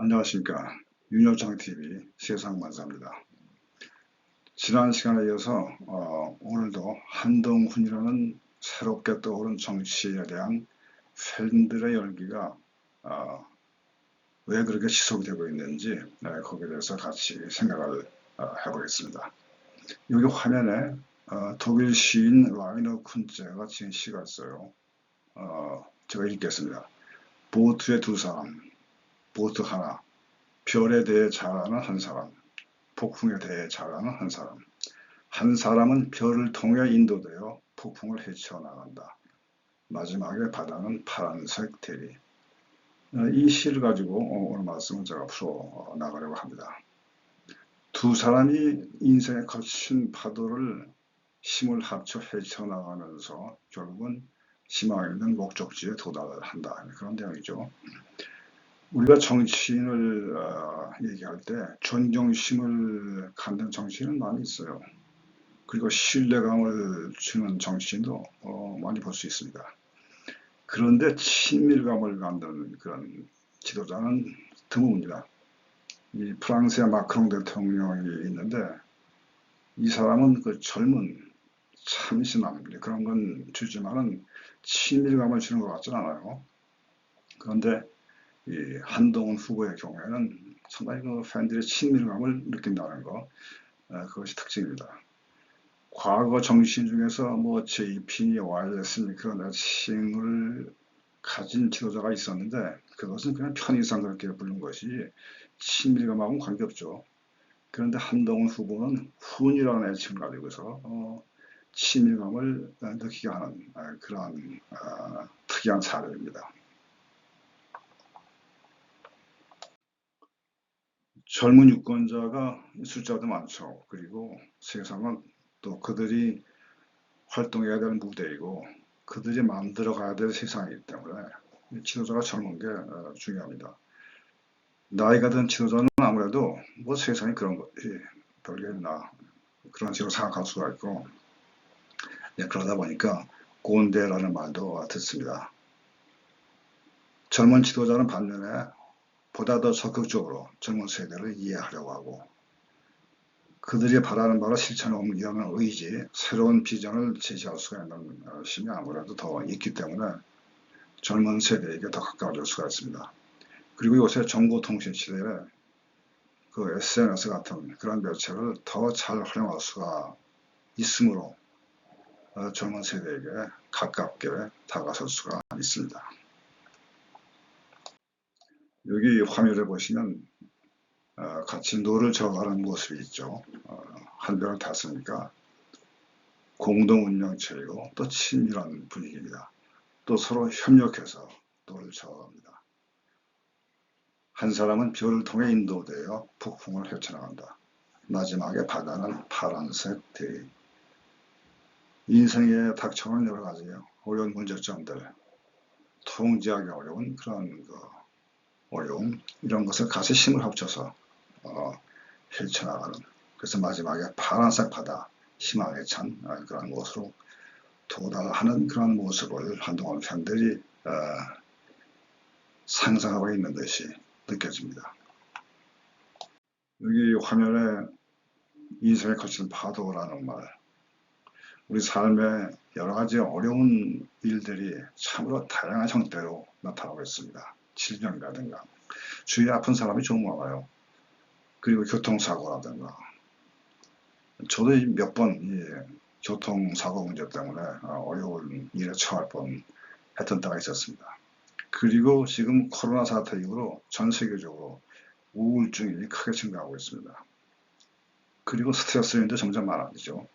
안녕하십니까. 윤여창TV 세상만사입니다. 지난 시간에 이어서 어, 오늘도 한동훈이라는 새롭게 떠오른 정치에 대한 팬들의 열기가 어, 왜 그렇게 지속이 되고 있는지 네, 거기에 대해서 같이 생각을 어, 해보겠습니다. 여기 화면에 어, 독일 시인 라이너 쿤제가 지은 시가 있어요. 어, 제가 읽겠습니다. 보트의 두 사람, 보트 하나, 별에 대해 잘 아는 한 사람, 폭풍에 대해 잘 아는 한 사람. 한 사람은 별을 통해 인도되어 폭풍을 헤쳐나간다. 마지막에 바다는 파란색 대리. 어, 이 시를 가지고 어, 오늘 말씀을 제가 풀어 나가려고 합니다. 두 사람이 인생에 거친 파도를 힘을 합쳐 헤쳐나가면서 결국은 희망 있는 목적지에 도달을 한다. 그런 내용이죠. 우리가 정치인을 어, 얘기할 때 존경심을 갖는 정치인은 많이 있어요. 그리고 신뢰감을 주는 정치인도 어, 많이 볼 수 있습니다. 그런데 친밀감을 갖는 그런 지도자는 드뭅니다. 이 프랑스의 마크롱 대통령이 있는데 이 사람은 그 젊은 참신함 그런 건 주지만은 친밀감을 주는 것 같진 않아요. 그런데 이 한동훈 후보의 경우에는 상당히 그 팬들의 친밀감을 느낀다는 거 어, 그것이 특징입니다. 과거 정치인 중에서 뭐 JP니 YS니 그런 애칭을 가진 지도자가 있었는데 그것은 그냥 편의상 그렇게 부른 것이 친밀감하고는 관계없죠. 그런데 한동훈 후보는 훈이라는 애칭을 가지고서 어, 친밀감을 느끼게 하는 아, 그러한 어, 특이한 사례입니다. 젊은 유권자가 숫자도 많죠. 그리고 세상은 또 그들이 활동해야 될 무대이고 그들이 만들어 가야 될 세상이기 때문에 지도자가 젊은 게 어, 중요합니다. 나이가 든 지도자는 아무래도 뭐 세상이 그런 것이 별게 있나 그런 식으로 생각할 수가 있고 네, 그러다 보니까 꼰대라는 말도 듣습니다. 젊은 지도자는 반면에 보다 더 적극적으로 젊은 세대를 이해하려고 하고 그들이 바라는 바로 실천에 옮기는 의지, 새로운 비전을 제시할 수가 있는 힘이 아무래도 더 있기 때문에 젊은 세대에게 더 가까워질 수가 있습니다. 그리고 요새 정보통신 시대에 그 SNS 같은 그런 매체를 더 잘 활용할 수가 있으므로 어, 젊은 세대에게 가깝게 다가설 수가 있습니다. 여기 화면을 보시면 어, 같이 노를 저어가는 모습이 있죠. 어, 한 병을 탔으니까 공동 운영체이고 또 친밀한 분위기입니다. 또 서로 협력해서 노를 저어갑니다. 한 사람은 별을 통해 인도되어 폭풍을 헤쳐나간다. 마지막에 바다는 파란색 대리. 인생에 닥쳐오는 여러 가지 어려운 문제점들, 통제하기 어려운 그런 그 어려움 이런 것을 같이 힘을 합쳐서 어, 헤쳐나가는 그래서 마지막에 파란색 바다 희망에 찬 어, 그런 곳으로 도달하는 그런 모습을 한동안 팬들이 어, 상상하고 있는 듯이 느껴집니다. 여기 화면에 인생에 거친 파도라는 말 우리 삶에 여러 가지 어려운 일들이 참으로 다양한 형태로 나타나고 있습니다. 질병이라든가 주위에 아픈 사람이 좀 많아요. 그리고 교통사고라든가 저도 몇번 교통사고 문제 때문에 어, 어려운 일에 처할 뻔 했던 때가 있었습니다. 그리고 지금 코로나 사태 이후로 전 세계적으로 우울증이 크게 증가하고 있습니다. 그리고 스트레스 요인도 점점 많아지죠.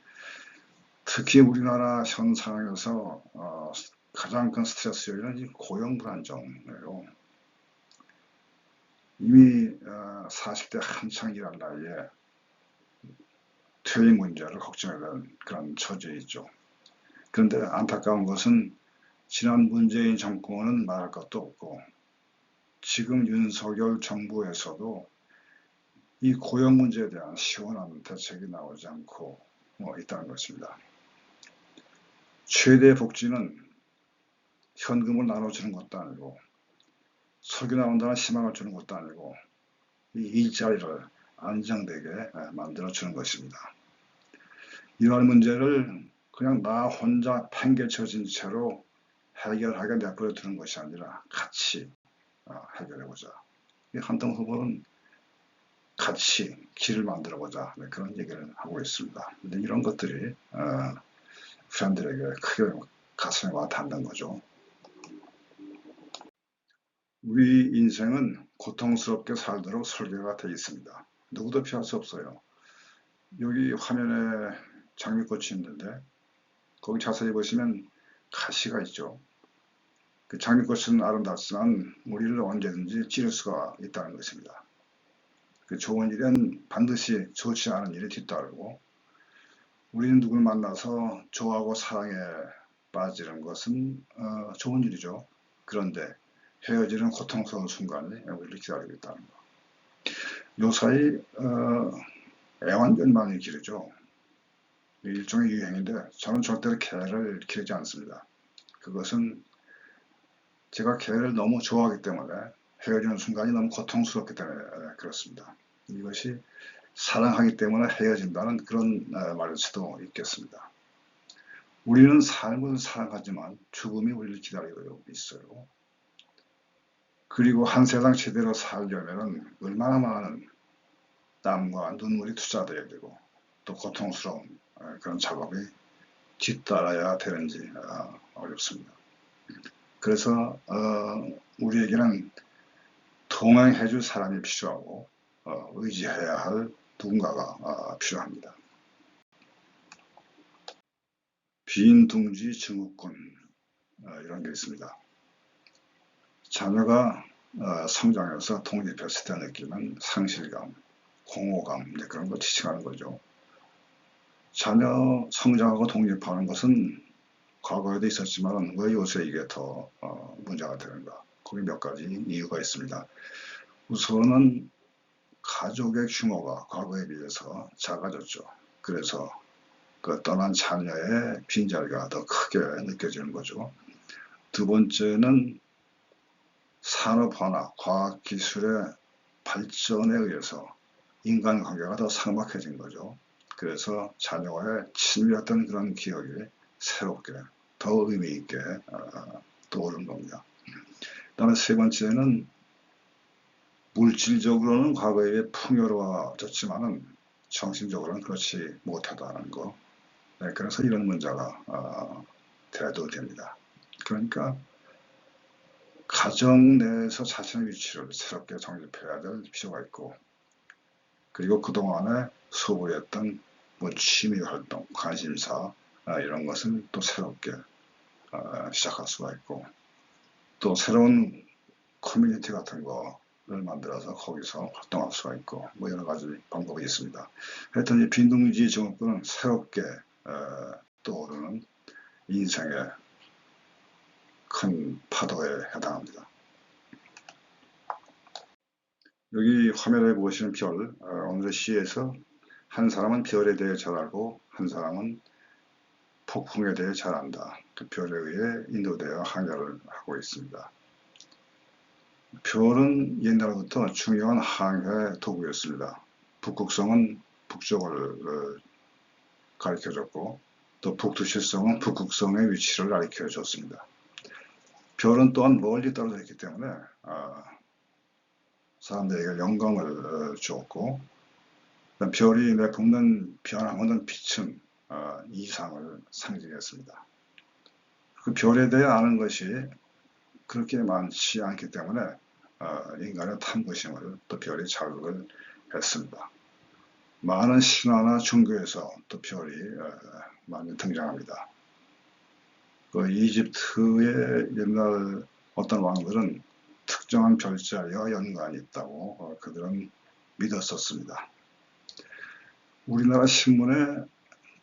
특히 우리나라 현 상황에서 어, 가장 큰 스트레스 요인은 고용 불안정이에요. 이미 40대 어, 한창 일할 나이에 퇴임 문제를 걱정해야 되는 그런 처지에 있죠. 그런데 안타까운 것은 지난 문재인 정권은 말할 것도 없고 지금 윤석열 정부에서도 이 고용 문제에 대한 시원한 대책이 나오지 않고 뭐 있다는 것입니다. 최대 복지는 현금을 나눠주는 것도 아니고 석유 나온다는 희망을 주는 것도 아니고 이 일자리를 안정되게 에, 만들어 주는 것입니다. 이러한 문제를 그냥 나 혼자 팽개쳐진 채로 해결하게 내버려 두는 것이 아니라 같이 어, 해결해 보자. 이 한동 후보는 같이 길을 만들어 보자 네, 그런 얘기를 하고 있습니다. 근데 이런 것들이 어, 프렌들에게 크게 가슴에 와 닿는 거죠. 우리 인생은 고통스럽게 살도록 설계가 되어 있습니다. 누구도 피할 수 없어요. 여기 화면에 장미꽃이 있는데 거기 자세히 보시면 가시가 있죠. 그 장미꽃은 아름답지만 우리를 언제든지 찌를 수가 있다는 것입니다. 그 좋은 일은 반드시 좋지 않은 일이 뒤따르고 우리는 누구를 만나서 좋아하고 사랑에 빠지는 것은 어, 좋은 일이죠. 그런데 헤어지는 고통스러운 순간이 우리를 기다리고 있다는 것. 요사이 어, 애완견만이 기르죠. 일종의 유행인데 저는 절대로 개를 기르지 않습니다. 그것은 제가 개를 너무 좋아하기 때문에 헤어지는 순간이 너무 고통스럽기 때문에 그렇습니다. 이것이 사랑하기 때문에 헤어진다는 그런 어, 말일 수도 있겠습니다. 우리는 삶을 사랑하지만 죽음이 우리를 기다리고 있어요. 그리고 한 세상 제대로 살려면 얼마나 많은 땀과 눈물이 투자되어야 되고 또 고통스러운 어, 그런 작업이 뒤따라야 되는지 어, 어렵습니다. 그래서 어, 우리에게는 동행해 줄 사람이 필요하고 의지해야 할 누군가가 필요합니다. 빈둥지 증후군 이런 게 있습니다. 자녀가 성장해서 독립했을 때 느끼는 상실감, 공허감 그런 걸 지칭하는 거죠. 자녀 성장하고 독립하는 것은 과거에도 있었지만 왜 요새 이게 더 어, 문제가 되는가? 거기 몇 가지 이유가 있습니다. 우선은 가족의 규모가 과거에 비해서 작아졌죠. 그래서 그 떠난 자녀의 빈자리가 더 크게 느껴지는 거죠. 두 번째는 산업화나 과학기술의 발전에 의해서 인간관계가 더 삭막해진 거죠. 그래서 자녀와의 친밀했던 그런 기억이 새롭게 더 의미 있게 어, 떠오른 겁니다. 그 다음에 세 번째는 물질적으로는 과거에 풍요로워졌지만은 정신적으로는 그렇지 못하다는 거. 네, 그래서 이런 문제가 어, 대두됩니다. 그러니까 가정 내에서 자신의 위치를 새롭게 정립해야 될 필요가 있고 그리고 그동안에 소홀했던 뭐 취미 활동, 관심사 아, 이런 것을 또 새롭게 아, 시작할 수가 있고 또 새로운 커뮤니티 같은 거를 만들어서 거기서 활동할 수가 있고 뭐 여러 가지 방법이 있습니다. 하여튼 이 빈둥지 증후군은 새롭게 어, 떠오르는 인생의 큰 파도에 해당합니다. 여기 화면에 보시는 별, 어, 오늘의 시에서 한 사람은 별에 대해 잘 알고 한 사람은 폭풍에 대해 잘 안다. 그 별에 의해 인도되어 항해를 하고 있습니다. 별은 옛날부터 중요한 항해 도구였습니다. 북극성은 북쪽을 어, 가리켜줬고 또 북두실성은 북극성의 위치를 가리켜줬습니다. 별은 또한 멀리 떨어져 있기 때문에 어, 사람들에게 영광을 어, 주었고 별이 내뿜는 변함없는 빛은 어, 이상을 상징했습니다. 그 별에 대해 아는 것이 그렇게 많지 않기 때문에 인간의 탐구심을 또 별이 자극을 했습니다. 많은 신화나 종교에서 또 별이 많이 등장합니다. 그 이집트의 옛날 어떤 왕들은 특정한 별자리와 연관이 있다고 어, 그들은 믿었었습니다. 우리나라 신문에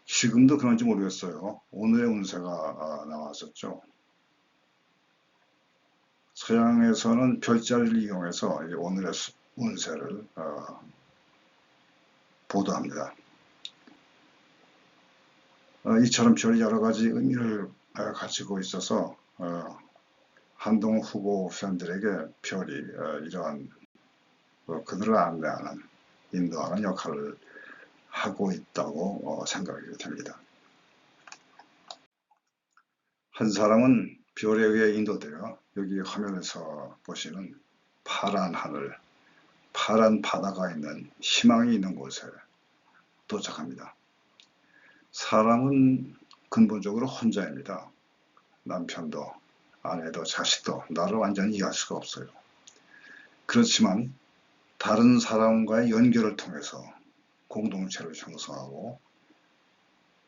지금도 그런지 모르겠어요. 오늘의 운세가 아, 나왔었죠. 서양에서는 별자리를 이용해서 오늘의 운세를 어, 보도합니다. 어, 이처럼 별이 여러 가지 의미를 가지고 있어서 한동 후보 팬들에게 별이 어, 이러한 어, 그들을 안내하는 인도하는 역할을 하고 있다고 어, 생각이 됩니다. 한 사람은 별에 의해 인도되어 여기 화면에서 보시는 파란 하늘, 파란 바다가 있는 희망이 있는 곳에 도착합니다. 사람은 근본적으로 혼자입니다. 남편도 아내도 자식도 나를 완전히 이해할 수가 없어요. 그렇지만 다른 사람과의 연결을 통해서 공동체를 형성하고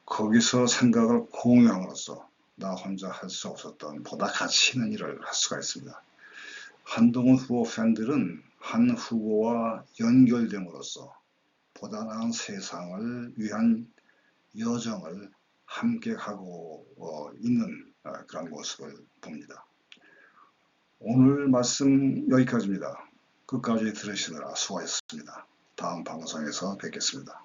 거기서 생각을 공유함으로써 나 혼자 할 수 없었던 보다 가치 있는 일을 할 수가 있습니다. 한동훈 후보 팬들은 한 후보와 연결됨으로써 보다 나은 세상을 위한 여정을 함께 하고 어, 있는 어, 그런 모습을 봅니다. 오늘 말씀 여기까지입니다. 끝까지 들으시느라 수고하셨습니다. 다음 방송에서 뵙겠습니다.